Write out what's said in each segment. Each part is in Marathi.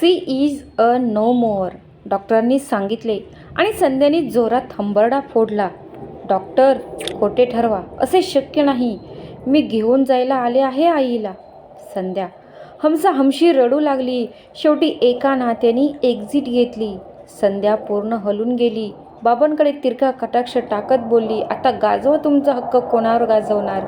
She is a no more. डॉक्टरांनी सांगितले आणि संध्याने जोरात हंबरडा फोडला. डॉक्टर खोटे ठरवा असे शक्य नाही. मी घेऊन जायला आले आहे आईला. संध्या हमसा हमशी रडू लागली. शेवटी एका नात्याने एक्झिट घेतली. संध्या पूर्ण हलून गेली. बाबांकडे तिरका कटाक्ष टाकत बोलली आता गाजवा तुमचा हक्क कोणावर गाजवणार?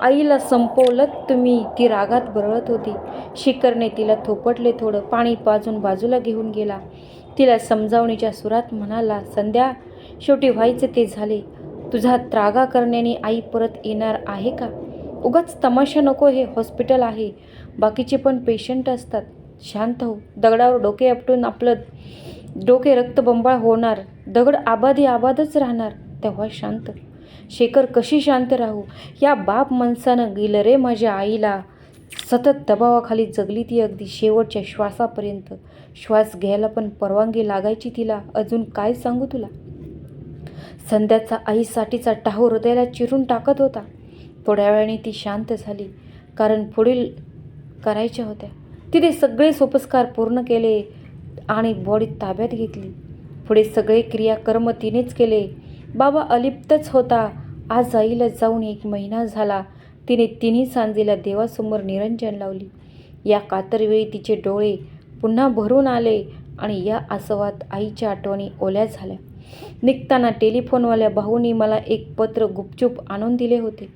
आईला संपवलं तुम्ही. ती रागात बरळत होती. शिखरने तिला थोपटले थोडं पाणी पाजून बाजूला घेऊन गेला. तिला समजावणीच्या सुरात म्हणाला संध्या शेवटी व्हायचे ते झाले. तुझा त्रागा करण्याने आई परत येणार आहे का? उगाच तमाशा नको हे हॉस्पिटल आहे. बाकीचे पण पेशंट असतात. शांत हो. दगडावर डोके आपटून आपलं डोके रक्तबंबाळ होणार दगड आबादी आबादच राहणार तेव्हा शांत. शेखर कशी शांत राहू? या बाप माणसानं गेलं रे माझ्या आईला. सतत दबावाखाली जगली ती अगदी शेवटच्या श्वासापर्यंत. श्वास घ्यायला पण परवानगी लागायची तिला. अजून काय सांगू तुला? संध्याचा आईसाठीचा टाहू हृदयाला चिरून टाकत होता. थोड्या वेळाने ती शांत झाली. कारण पुढील करायच्या होत्या. तिने सगळे सोपस्कार पूर्ण केले. आणि बॉडी ताब्यात घेतली. पुढे सगळे क्रियाकर्म तिनेच केले. बाबा अलिप्तच होता. आज आईला जाऊन एक महिना झाला. तिने तिन्ही सांजेला देवासमोर निरंजन लावली. या कातरवेळी तिचे डोळे पुन्हा भरून आले आणि या आसवात आईच्या आठवणी ओल्या झाल्या. निघताना टेलिफोनवाल्या भाऊनी मला एक पत्र गुपचूप आणून दिले होते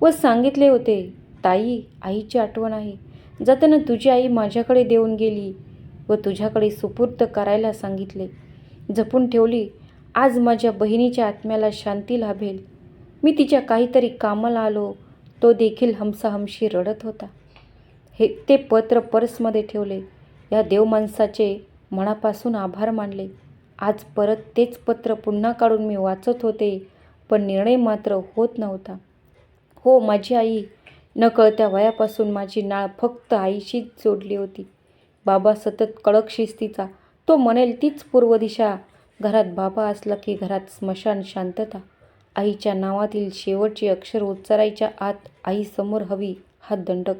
व सांगितले होते ताई आईची आठवण आहे. जाताना तुझी आई माझ्याकडे देऊन गेली. व तुझ्याकडे सुपूर्द करायला सांगितले. जपून ठेवली आज माझ्या बहिणीच्या आत्म्याला शांती लाभेल. मी तिच्या काहीतरी कामाला आलो तो देखील हमसाहमशी रडत होता. हे ते पत्र पर्समध्ये ठेवले. या देवमाणसाचे मनापासून आभार मानले. आज परत तेच पत्र पुन्हा काढून मी वाचत होते पण निर्णय मात्र होत नव्हता. हो माझी आई. न कळत्या वयापासून माझी नाळ फक्त आईशीच जोडली होती. बाबा सतत कडक शिस्तीचा. तो म्हणेल तीच पूर्व दिशा घरात बाबा असला की घरात स्मशान शांतता. आईच्या नावातील शेवटचे अक्षर उच्चारायच्या आत आईसमोर हवी हा दंडक.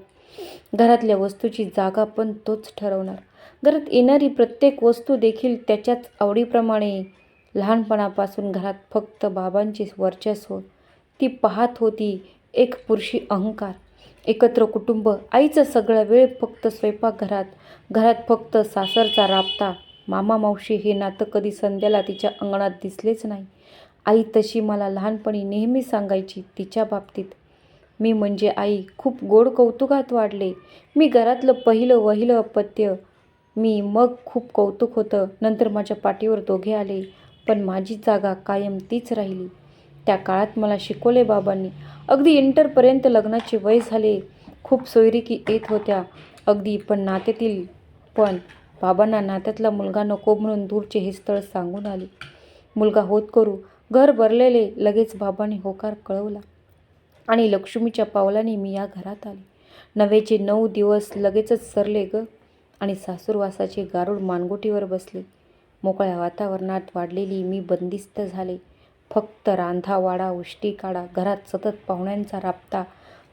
घरातल्या वस्तूची जागा पण तोच ठरवणार. घरात येणारी प्रत्येक वस्तू देखील त्याच्याच आवडीप्रमाणे. लहानपणापासून घरात फक्त बाबांचे वर्चस्व. ती पाहत होती एक पुरुषी अहंकार. एकत्र कुटुंब. आईचं सगळा वेळ फक्त स्वयंपाकघरात. घरात फक्त सासरचा राबता. मामा मावशी हे नातं कधी संध्याला तिच्या अंगणात दिसलेच नाही. आई तशी मला लहानपणी नेहमी सांगायची तिच्या बाबतीत. मी म्हणजे आई खूप गोड कौतुकात वाढले. मी घरातलं पहिलं वहिलं अपत्य. मी मग खूप कौतुक होतं. नंतर माझ्या पाठीवर दोघे आले. पण माझी जागा कायम तीच राहिली. त्या काळात मला शिकवले बाबांनी. अगदी इंटरपर्यंत लग्नाचे वय झाले. खूप सोयरीकी येत होत्या. अगदी पण नात्यातील पण बाबांना नात्यातला मुलगा नको म्हणून दूरचे हे स्थळ सांगून आले. मुलगा होत करू घर भरलेले लगेच बाबांनी होकार कळवला. आणि लक्ष्मीच्या पावलाने मी या घरात आले. नवेचे नऊ दिवस लगेचच सरले ग. आणि सासूरवासाचे गारुड मानगोटीवर बसले. मोकळ्या वातावरणात वाढलेली मी बंदिस्त झाले. फक्त रांधावाडा उष्टी काढा घरात सतत पाहुण्यांचा राबता.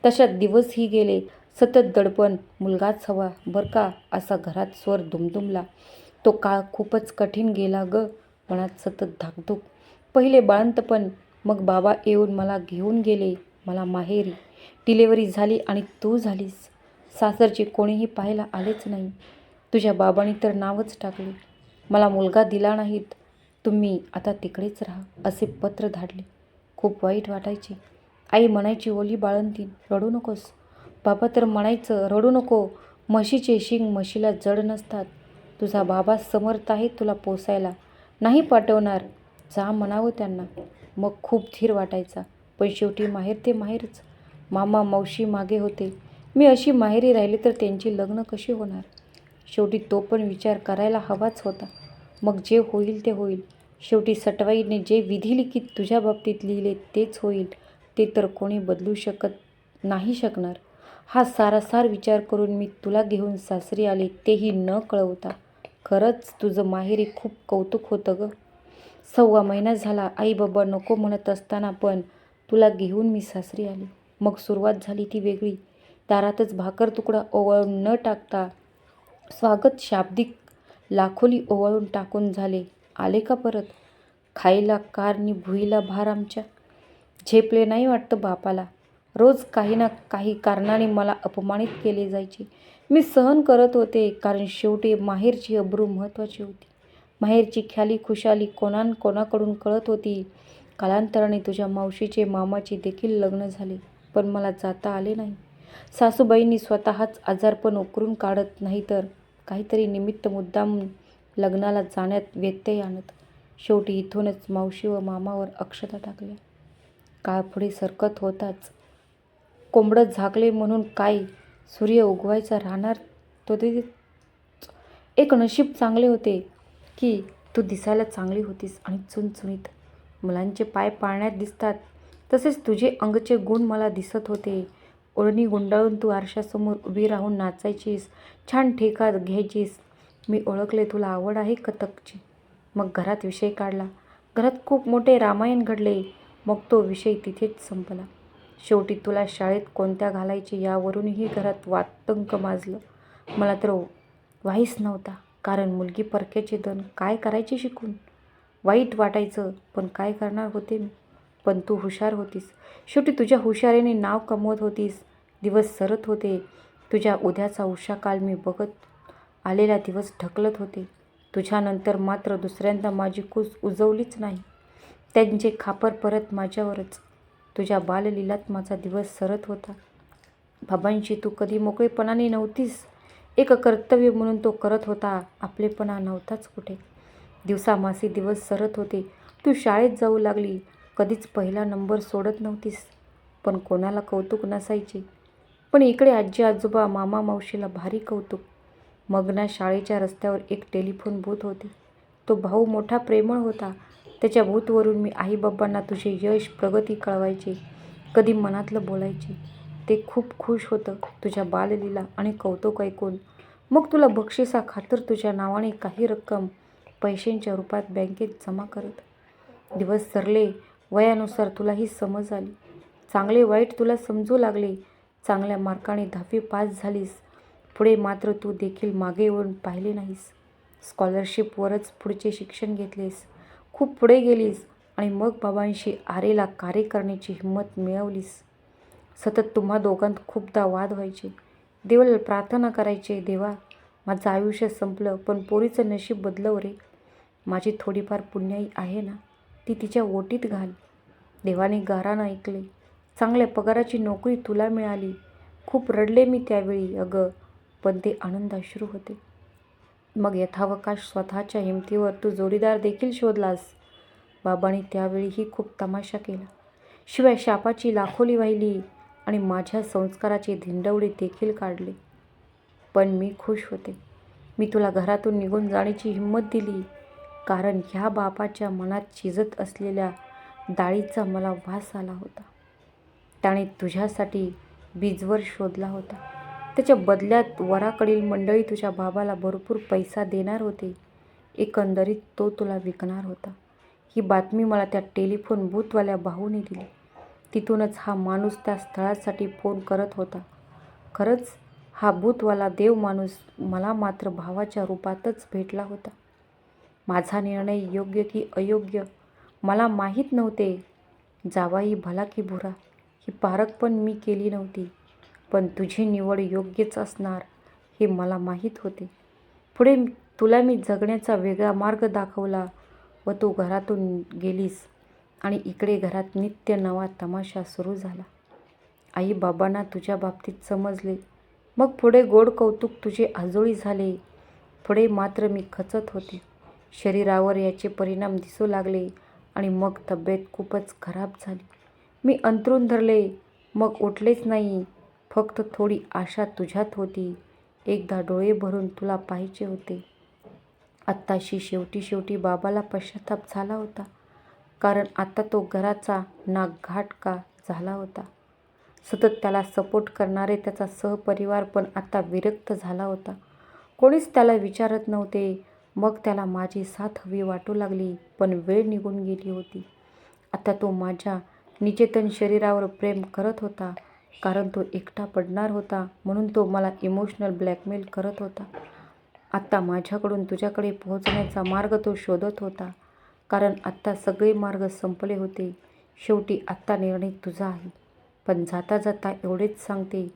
तशात दिवसही गेले सतत दडपण मुलगाच हवा बर का? असा घरात स्वर दुमदुमला. तो काळ खूपच कठीण गेला ग मनात सतत धाकधूक. पहिले बाळंतपण मग बाबा येऊन मला घेऊन गेले मला माहेरी. डिलेवरी झाली आणि तू झालीस. सासरचे कोणीही पाहायला आलेच नाही. तुझ्या बाबांनी तर नावच टाकले. मला मुलगा दिला नाहीत. तुम्ही आता तिकडेच राहा असे पत्र धाडले. खूप वाईट वाटायचे. आई म्हणायची ओली बाळंतीन रडू नकोस. बाबा तर म्हणायचं रडू नको. म्हशीचे शिंग म्हशीला जड नसतात. तुझा बाबा समर्थ आहे तुला पोसायला. नाही पाठवणार. जा म्हणावं त्यांना. मग खूप धीर वाटायचा. पण शेवटी माहेर ते माहेरच. मामा मावशी मागे होते. मी अशी माहेरी राहिली तर त्यांची लग्न कशी होणार? शेवटी तो पण विचार करायला हवाच होता. मग जे होईल ते होईल. शेवटी सटवाईने जे विधिलिखित तुझ्या बाबतीत लिहिले तेच होईल. ते तर कोणी बदलू शकत नाही शकणार. हा सारासार विचार करून मी तुला घेऊन सासरी आले तेही न कळवता. खरंच तुझं माहेरी खूप कौतुक होतं ग. सव्वा महिना झाला आई बाबा नको म्हणत असताना पण तुला घेऊन मी सासरी आले. मग सुरुवात झाली ती वेगळी. दारातच भाकर तुकडा ओवाळून न टाकता स्वागत शाब्दिक लाखोली ओवाळून टाकून झाले. आले का परत? खायला कार नि भुईला भार आमच्या. झेपले नाही वाटतं बापाला. रोज काही ना काही कारणाने मला अपमानित केले जायचे. मी सहन करत होते कारण शेवटी माहेरची अब्रू महत्त्वाची होती. माहेरची ख्याली खुशाली कोणान कोणाकडून कळत होती? कालांतराने तुझ्या मावशीचे मामाचे देखील लग्न झाले पण मला जाता आले नाही. सासूबाईंनी स्वतःच आजारपण उकरून काढत नाही तर? काहीतरी निमित्त मुद्दाम लग्नाला जाण्यात व्यत्यय आणत शेवटी इथूनच मावशी व मामावर अक्षता टाकल्या. काळ पुढे सरकत होताच. कोंबडं झाकले म्हणून काय सूर्य उगवायचा राहणार? तो ते एक नशीब चांगले होते की तू दिसायला चांगली होतीस आणि चुनचुनीत मुलांचे पाय पाळण्यात दिसतात. तसेच तुझे अंगचे गुण मला दिसत होते. ओढणी गुंडाळून तू आरशासमोर उभी राहून नाचायचीस छान ठेका घ्यायचीस. मी ओळखले तुला आवड आहे कथकची. मग घरात विषय काढला. घरात खूप मोठे रामायण घडले. मग तो विषय तिथेच संपला. शेवटी तुला शाळेत कोणत्या घालायचे यावरूनही घरात वातंक माजलं. मला तर वाईच नव्हता कारण मुलगी परक्याचे दण काय करायचे शिकून? वाईट वाटायचं पण काय करणार होते मी? पण तू हुशार होतीस. शेवटी तुझ्या हुशारीने नाव कमवत होतीस. दिवस सरत होते. तुझ्या उद्याचा उषाकाल मी बघत आलेला दिवस ढकलत होते. तुझ्यानंतर मात्र दुसऱ्यांदा माझी कूस उजवलीच नाही. त्यांचे खापर परत माझ्यावरच. तुझ्या बाललीलात माझा दिवस सरत होता. बाबांशी तू कधी मोकळेपणाने नव्हतीस. एक कर्तव्य म्हणून तो करत होता. आपलेपणा नव्हताच कुठे. दिवसामासी दिवस सरत होते. तू शाळेत जाऊ लागली. कधीच पहिला नंबर सोडत नव्हतीस. पण कोणाला कौतुक नसायचे. पण इकडे आजी आजोबा मामा मावशीला भारी कौतुक. मगना शाळेच्या रस्त्यावर एक टेलिफोन बूथ होते. तो भाऊ मोठा प्रेमळ होता. त्याच्या बूथवरून मी आईबाबांना तुझे यश प्रगती कळवायचे. कधी मनातलं बोलायचे. ते खूप खुश होतं तुझ्या बाललीला आणि कौतुक ऐकून. मग तुला बक्षिसा खातर तुझ्या नावाने काही रक्कम पैशांच्या रूपात बँकेत जमा करत. दिवस सरले वयानुसार तुलाही समज आली. चांगले वाईट तुला समजू लागले. चांगल्या मार्काने दहावी पास झालीस. पुढे मात्र तू देखील मागे येऊन पाहिले नाहीस. स्कॉलरशिपवरच पुढचे शिक्षण घेतलेस. खूप पुढे गेलीस आणि मग बाबांशी आरेला कार्य करण्याची हिंमत मिळवलीस. सतत तुम्हा दोघांत खूपदा वाद व्हायचे. देवाला प्रार्थना करायचे देवा माझं आयुष्य संपलं पण पोरीचं नशीब बदलव रे. माझी थोडीफार पुण्याई आहे ना ती तिच्या ओटीत घाल. देवाने गारानं ऐकले. चांगल्या पगाराची नोकरी तुला मिळाली. खूप रडले मी त्यावेळी अगं. पण ते आनंदाश्रू होते. मग यथावकाश स्वतःच्या हिमतीवर तू जोडीदार देखील शोधलास? बाबांनी त्यावेळीही खूप तमाशा केला. शिवाय शापाची लाखोली वाहिली आणि माझ्या संस्काराचे धिंडवडे देखील काढले. पण मी खुश होते. मी तुला घरातून निघून जाण्याची हिंमत दिली. कारण ह्या बापाच्या मनात शिजत असलेल्या डाळीचा मला वास आला होता. त्याने तुझ्यासाठी बीजवर शोधला होता. त्याच्या बदल्यात वराकडील मंडळी तुझ्या बाबाला भरपूर पैसा देणार होते. एकंदरीत तो तुला विकणार होता. ही बातमी मला त्या टेलिफोन बूथवाल्या भाऊने दिली. तिथूनच हा माणूस त्या स्थळासाठी फोन करत होता. खरंच हा बूथवाला देव माणूस मला मात्र भावाच्या रूपातच भेटला होता. माझा निर्णय योग्य की अयोग्य मला माहीत नव्हते. जावाई भला की भुरा ही पारख पण मी केली नव्हती. पण तुझी निवड योग्यच असणार हे मला माहीत होते. पुढे तुला मी जगण्याचा वेगळा मार्ग दाखवला व तू घरातून गेलीस आणि इकडे घरात नित्य नवा तमाशा सुरू झाला. आई बाबांना तुझ्या बाबतीत समजले. मग पुढे गोड कौतुक तुझे आजोळी झाले. पुढे मात्र मी खचत होते. शरीरावर याचे परिणाम दिसू लागले. आणि मग तब्येत खूपच खराब झाली. मी अंतरून धरले मग उठलेच नाही. फक्त थोडी आशा तुझ्यात होती. एकदा डोळे भरून तुला पाहिजे होते. आत्ताशी शेवटी शेवटी बाबाला पश्चाताप झाला होता. कारण आता तो घराचा नागघाट का झाला होता? सतत त्याला सपोर्ट करणारे त्याचा सहपरिवार पण आता विरक्त झाला होता. कोणीच त्याला विचारत नव्हते. मग त्याला माझी साथ हवी वाटू लागली पण वेळ निघून गेली होती. आता तो माझ्या निचेतन शरीरावर प्रेम करत होता कारण तो एकटा पडणार होता म्हणून तो मला इमोशनल ब्लॅकमेल करत होता. आत्ता माझ्याकडून तुझ्याकडे पोहोचण्याचा मार्ग तो शोधत होता कारण आत्ता सगळे मार्ग संपले होते. शेवटी आत्ता निर्णय तुझा आहे. पण जाता जाता एवढेच सांगते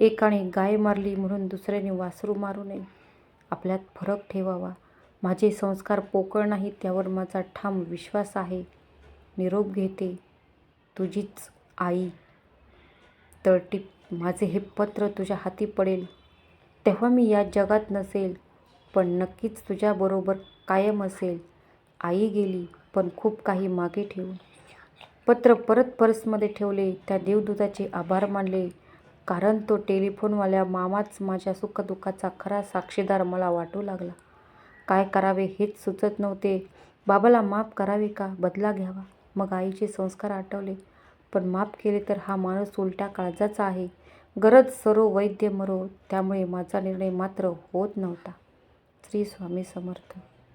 एकाने गाय मारली म्हणून दुसऱ्याने वासरू मारू नये. आपल्यात फरक ठेवावा. माझे संस्कार पोकळ नाही त्यावर माझा ठाम विश्वास आहे. निरोप घेते. तुझीच आई. तळटीप माझे हे पत्र तुझ्या हाती पडेल. तेव्हा मी या जगात नसेल पण नक्कीच तुझ्याबरोबर कायम असेल. आई गेली पण खूप काही मागे ठेवून. पत्र परत पर्समध्ये ठेवले त्या देवदूताचे आभार मानले. कारण तो टेलिफोनवाल्या मामाच माझ्या सुखदुःखाचा खरा साक्षीदार मला वाटू लागला. काय करावे हेच सुचत नव्हते. बाबाला माफ करावे का? बदला घ्यावा. मग आईचे संस्कार आठवले. पण माफ केले तर हा माणूस उलट्या काळजाचा आहे. गरज सरो वैद्य मरो त्यामुळे माझा निर्णय मात्र होत नव्हता. श्री स्वामी समर्थ.